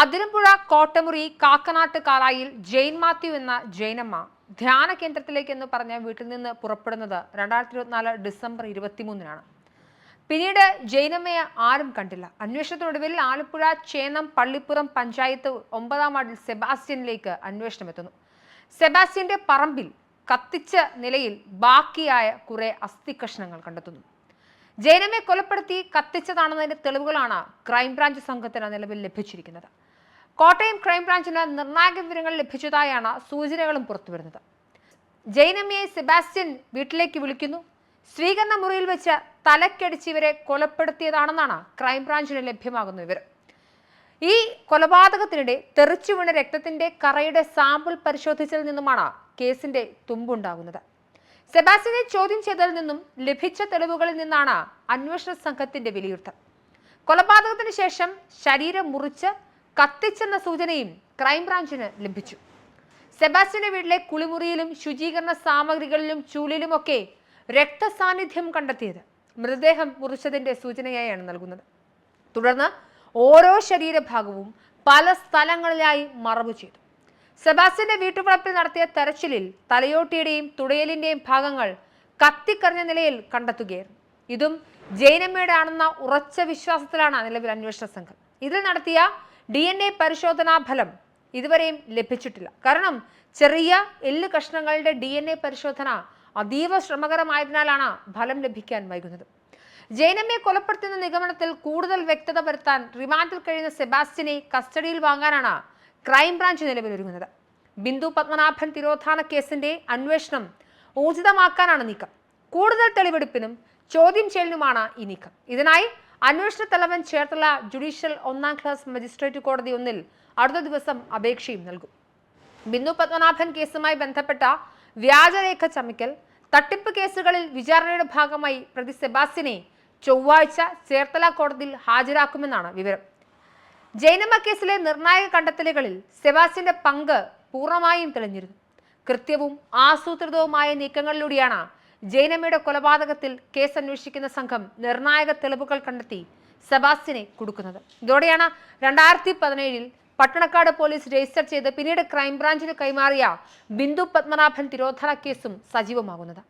അതിരമ്പുഴ കോട്ടമുറി കാക്കനാട്ട് കാലായിൽ ജെയിൻ മാത്യു എന്ന ജൈനമ്മ ധ്യാന കേന്ദ്രത്തിലേക്ക് എന്ന് പറഞ്ഞ വീട്ടിൽ നിന്ന് പുറപ്പെടുന്നത് രണ്ടായിരത്തി ഇരുപത്തിനാല് ഡിസംബർ ഇരുപത്തിമൂന്നിനാണ്. പിന്നീട് ജൈനമ്മയെ ആരും കണ്ടില്ല. അന്വേഷണത്തിനൊടുവിൽ ആലപ്പുഴ ചേന്നം പള്ളിപ്പുറം പഞ്ചായത്ത് ഒമ്പതാം വാർഡിൽ സെബാസ്റ്റ്യനിലേക്ക് അന്വേഷണം എത്തുന്നു. സെബാസ്റ്റ്യന്റെ പറമ്പിൽ കത്തിച്ച നിലയിൽ ബാക്കിയായ കുറെ അസ്ഥി കഷ്ണങ്ങൾ കണ്ടെത്തുന്നു. ജൈനമ്മയെ കൊലപ്പെടുത്തി കത്തിച്ചതാണെന്നതിന്റെ തെളിവുകളാണ് ക്രൈംബ്രാഞ്ച് സംഘത്തിന് നിലവിൽ ലഭിച്ചിരിക്കുന്നത്. കോട്ടയം ക്രൈംബ്രാഞ്ചിന് നിർണായക വിവരങ്ങൾ ലഭിച്ചതായാണ് സൂചനകളും പുറത്തുവരുന്നത്. ജൈനമ്മയെ സെബാസ്റ്റ്യൻ വീട്ടിലേക്ക് വിളിക്കുന്നു. സ്വീകരണ മുറിയിൽ വെച്ച് തലക്കടിച്ച് ഇവരെ കൊലപ്പെടുത്തിയതാണെന്നാണ് ക്രൈംബ്രാഞ്ചിന് ലഭ്യമാകുന്ന വിവരം. ഈ കൊലപാതകത്തിനിടെ തെറിച്ചു വീണ രക്തത്തിന്റെ കറയുടെ സാമ്പിൾ പരിശോധിച്ചതിൽ നിന്നുമാണ് കേസിന്റെ തുമ്പുണ്ടാകുന്നത്. സെബാസ്റ്റ്യനെ ചോദ്യം ചെയ്തതിൽ നിന്നും ലഭിച്ച തെളിവുകളിൽ നിന്നാണ് അന്വേഷണ സംഘത്തിന്റെ വിലയിരുത്തൽ. കൊലപാതകത്തിന് ശേഷം ശരീരം മുറിച്ച് കത്തിച്ചെന്ന സൂചനയും ക്രൈംബ്രാഞ്ചിന് ലഭിച്ചു. സെബാസ്റ്റ്യന്റെ വീട്ടിലെ കുളിമുറിയിലും ശുചീകരണ സാമഗ്രികളിലും ചൂലിലുമൊക്കെ രക്തസാന്നിധ്യം കണ്ടെത്തിയത് മൃതദേഹം മുറിച്ചതിന്റെ സൂചനയായാണ് നൽകുന്നത്. തുടർന്ന് ഓരോ ശരീരഭാഗവും പല സ്ഥലങ്ങളിലായി മറവ് ചെയ്തു. സെബാസ്റ്റ്യന്റെ വീട്ടുവളപ്പിൽ നടത്തിയ തെരച്ചിലിൽ തലയോട്ടിയുടെയും തുടയലിന്റെയും ഭാഗങ്ങൾ കത്തിക്കറിഞ്ഞ നിലയിൽ കണ്ടെത്തുകയായിരുന്നു. ഇതും ജൈനമ്മയുടെ ആണെന്ന ഉറച്ച വിശ്വാസത്തിലാണ് നിലവിൽ അന്വേഷണ സംഘം. ഇതിൽ നടത്തിയ ഡി എൻ എ പരിശോധനാ ഫലം ഇതുവരെയും ലഭിച്ചിട്ടില്ല. കാരണം ചെറിയ എല്ല് കഷ്ണങ്ങളുടെ ഡി എൻ എ പരിശോധന അതീവ ശ്രമകരമായതിനാലാണ് ഫലം ലഭിക്കാൻ വൈകുന്നത്. ജയനമ്മയെ കൊലപ്പെടുത്തുന്ന നിഗമനത്തിൽ കൂടുതൽ വ്യക്തത വരുത്താൻ റിമാൻഡിൽ കഴിയുന്ന സെബാസ്റ്റിനെ കസ്റ്റഡിയിൽ വാങ്ങാനാണ് ക്രൈംബ്രാഞ്ച് നിലവിലൊരുങ്ങുന്നത്. ബിന്ദു പത്മനാഭൻ തിരോധാന കേസിന്റെ അന്വേഷണം ഊർജിതമാക്കാനാണ് നീക്കം. കൂടുതൽ തെളിവെടുപ്പിനും ചോദ്യം ചെയ്യലിനുമാണ് ഈ നീക്കം. ഇതിനായി അന്വേഷണ തലവൻ ചേർത്തല ജുഡീഷ്യൽ ഒന്നാം ക്ലാസ് മജിസ്ട്രേറ്റ് കോടതി ഒന്നിൽ അടുത്ത ദിവസം അപേക്ഷയും നൽകും. ബിന്ദു പത്മനാഭൻ കേസുമായി ബന്ധപ്പെട്ട വ്യാജരേഖ ചമയ്ക്കൽ തട്ടിപ്പ് കേസുകളിൽ വിചാരണയുടെ ഭാഗമായി പ്രതി സെബാസ്റ്റിനെ ചൊവ്വാഴ്ച ചേർത്തല കോടതിയിൽ ഹാജരാക്കുമെന്നാണ് വിവരം. ജൈനമ കേസിലെ നിർണായക കണ്ടെത്തലുകളിൽ സെബാസ്റ്റിന്റെ പങ്ക് പൂർണമായും തെളിഞ്ഞിരുന്നു. കൃത്യവും ആസൂത്രിതവുമായ നീക്കങ്ങളിലൂടെയാണ് ജൈനമ്മയുടെ കൊലപാതകത്തിൽ കേസ് അന്വേഷിക്കുന്ന സംഘം നിർണായക തെളിവുകൾ കണ്ടെത്തി സെബാസ്റ്റിനെ കൊടുക്കുന്നത്. ഇതോടെയാണ് രണ്ടായിരത്തി പതിനേഴിൽ പട്ടണക്കാട് പോലീസ് രജിസ്റ്റർ ചെയ്ത് പിന്നീട് ക്രൈംബ്രാഞ്ചിന് കൈമാറിയ ബിന്ദു പത്മനാഭൻ തിരോധന കേസും സജീവമാകുന്നത്.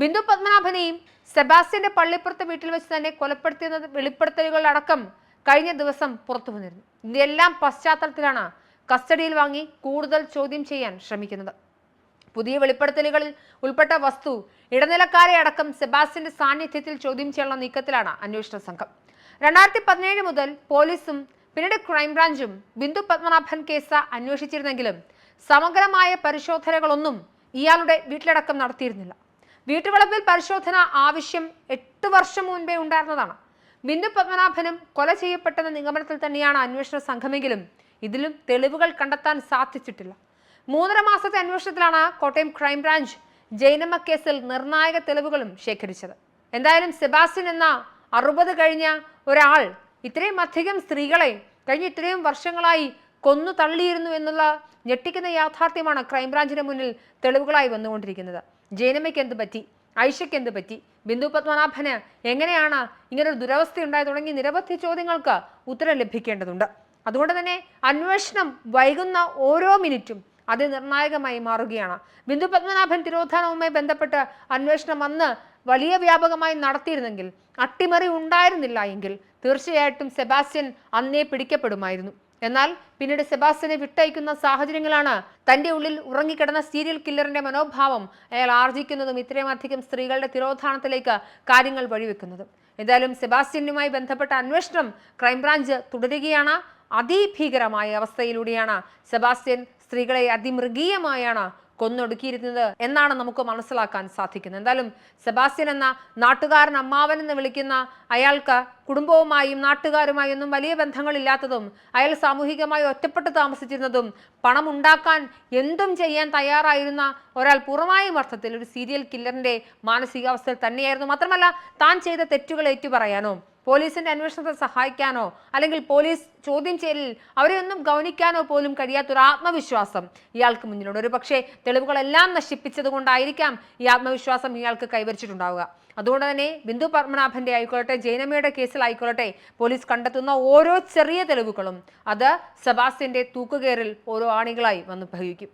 ബിന്ദു പത്മനാഭനെയും സെബാസ്റ്റ്യന്റെ പള്ളിപ്പുറത്തെ വീട്ടിൽ വെച്ച് തന്നെ കൊലപ്പെടുത്തിയെന്ന വെളിപ്പെടുത്തലുകളടക്കം കഴിഞ്ഞ ദിവസം പുറത്തു വന്നിരുന്നു. ഇതെല്ലാം പശ്ചാത്തലത്തിലാണ് കസ്റ്റഡിയിൽ വാങ്ങി കൂടുതൽ ചോദ്യം ചെയ്യാൻ ശ്രമിക്കുന്നത്. പുതിയ വെളിപ്പെടുത്തലുകളിൽ ഉൾപ്പെട്ട വസ്തു ഇടനിലക്കാരെ അടക്കം സെബാസ്റ്റ്യന്റെ സാന്നിധ്യത്തിൽ ചോദ്യം ചെയ്യാനുള്ള നീക്കത്തിലാണ് അന്വേഷണ സംഘം. രണ്ടായിരത്തി പതിനേഴ് മുതൽ പോലീസും പിന്നീട് ക്രൈംബ്രാഞ്ചും ബിന്ദു പത്മനാഭൻ കേസ് അന്വേഷിച്ചിരുന്നെങ്കിലും സമഗ്രമായ പരിശോധനകളൊന്നും ഇയാളുടെ വീട്ടിലടക്കം നടത്തിയിരുന്നില്ല. വീട്ടുവളപ്പിൽ പരിശോധന ആവശ്യം എട്ട് വർഷം മുൻപേ ഉണ്ടായിരുന്നതാണ്. ബിന്ദു പത്മനാഭനും കൊല ചെയ്യപ്പെട്ടെന്ന നിഗമനത്തിൽ തന്നെയാണ് അന്വേഷണ സംഘമെങ്കിലും ഇതിലും തെളിവുകൾ കണ്ടെത്താൻ സാധിച്ചിട്ടില്ല. മൂന്നര മാസത്തെ അന്വേഷണത്തിലാണ് കോട്ടയം ക്രൈംബ്രാഞ്ച് ജൈനമ്മ കേസിൽ നിർണായക തെളിവുകളും ശേഖരിച്ചത്. എന്തായാലും സെബാസ്റ്റ്യൻ എന്ന അറുപത് കഴിഞ്ഞ ഒരാൾ ഇത്രയും അധികം സ്ത്രീകളെ കഴിഞ്ഞ ഇത്രയും വർഷങ്ങളായി കൊന്നു തള്ളിയിരുന്നു എന്നുള്ള ഞെട്ടിക്കുന്ന യാഥാർത്ഥ്യമാണ് ക്രൈംബ്രാഞ്ചിന് മുന്നിൽ തെളിവുകളായി വന്നുകൊണ്ടിരിക്കുന്നത്. ജൈനമ്മയ്ക്ക് എന്ത് പറ്റി? ഐഷയ്ക്ക് എന്ത് പറ്റി? ബിന്ദു പത്മനാഭന് എങ്ങനെയാണ് ഇങ്ങനൊരു ദുരവസ്ഥ ഉണ്ടായി തുടങ്ങി നിരവധി ചോദ്യങ്ങൾക്ക് ഉത്തരം ലഭിക്കേണ്ടതുണ്ട്. അതുകൊണ്ട് തന്നെ അന്വേഷണം വൈകുന്ന ഓരോ മിനിറ്റും അത് നിർണായകമായി മാറുകയാണ്. ബിന്ദു പത്മനാഭൻ തിരോധാനവുമായി ബന്ധപ്പെട്ട് അന്വേഷണം അന്ന് വലിയ വ്യാപകമായി നടത്തിയിരുന്നെങ്കിൽ അട്ടിമറി ഉണ്ടായിരുന്നില്ല എങ്കിൽ തീർച്ചയായിട്ടും സെബാസ്റ്റ്യൻ അന്നേ പിടിക്കപ്പെടുമായിരുന്നു. എന്നാൽ പിന്നീട് സെബാസ്റ്റ്യനെ വിട്ടയക്കുന്ന സാഹചര്യങ്ങളാണ് തന്റെ ഉള്ളിൽ ഉറങ്ങിക്കിടന്ന സീരിയൽ കില്ലറിന്റെ മനോഭാവം അയാൾ ആർജിക്കുന്നതും ഇത്രയുമധികം സ്ത്രീകളുടെ തിരോധാനത്തിലേക്ക് കാര്യങ്ങൾ വഴിവെക്കുന്നതും. എന്തായാലും സെബാസ്റ്റ്യനുമായി ബന്ധപ്പെട്ട അന്വേഷണം ക്രൈംബ്രാഞ്ച് തുടരുകയാണ്. അതിഭീകരമായ അവസ്ഥയിലൂടെയാണ് സെബാസ്റ്റ്യൻ സ്ത്രീകളെ അതിമൃഗീയമായാണ് കൊന്നൊടുക്കിയിരുന്നത് എന്നാണ് നമുക്ക് മനസ്സിലാക്കാൻ സാധിക്കുന്നത്. എന്തായാലും സെബാസ്റ്റ്യൻ എന്ന നാട്ടുകാരൻ അമ്മാവൻ എന്ന് വിളിക്കുന്ന അയാൾക്ക് കുടുംബവുമായും നാട്ടുകാരുമായും ഒന്നും വലിയ ബന്ധങ്ങളില്ലാത്തതും അയാൾ സാമൂഹികമായി ഒറ്റപ്പെട്ട് താമസിച്ചിരുന്നതും പണം ഉണ്ടാക്കാൻ എന്തും ചെയ്യാൻ തയ്യാറായിരുന്ന ഒരാൾ പൂർണമായും അർത്ഥത്തിൽ ഒരു സീരിയൽ കില്ലറിന്റെ മാനസികാവസ്ഥയിൽ തന്നെയായിരുന്നു. മാത്രമല്ല താൻ ചെയ്ത തെറ്റുകൾ ഏറ്റുപറയാനോ പോലീസിന്റെ അന്വേഷണത്തെ സഹായിക്കാനോ അല്ലെങ്കിൽ പോലീസ് ചോദ്യം ചെയ്യലിൽ അവരെ ഒന്നും ഗൗനിക്കാനോ പോലും കഴിയാത്തൊരു ആത്മവിശ്വാസം ഇയാൾക്ക് മുന്നിലുണ്ട്. ഒരു പക്ഷേ തെളിവുകളെല്ലാം നശിപ്പിച്ചത് കൊണ്ടായിരിക്കാം ഈ ആത്മവിശ്വാസം ഇയാൾക്ക് കൈവരിച്ചിട്ടുണ്ടാവുക. അതുകൊണ്ട് തന്നെ ബിന്ദു പത്മനാഭന്റെ ആയിക്കോട്ടെ ജൈനമ്മയുടെ കേസിലായിക്കോട്ടെ പോലീസ് കണ്ടെത്തുന്ന ഓരോ ചെറിയ തെളിവുകളും അത് സെബാസ്റ്റ്യന്റെ തൂക്കുകയറിൽ ഓരോ ആണികളായി വന്ന് ഭവിക്കും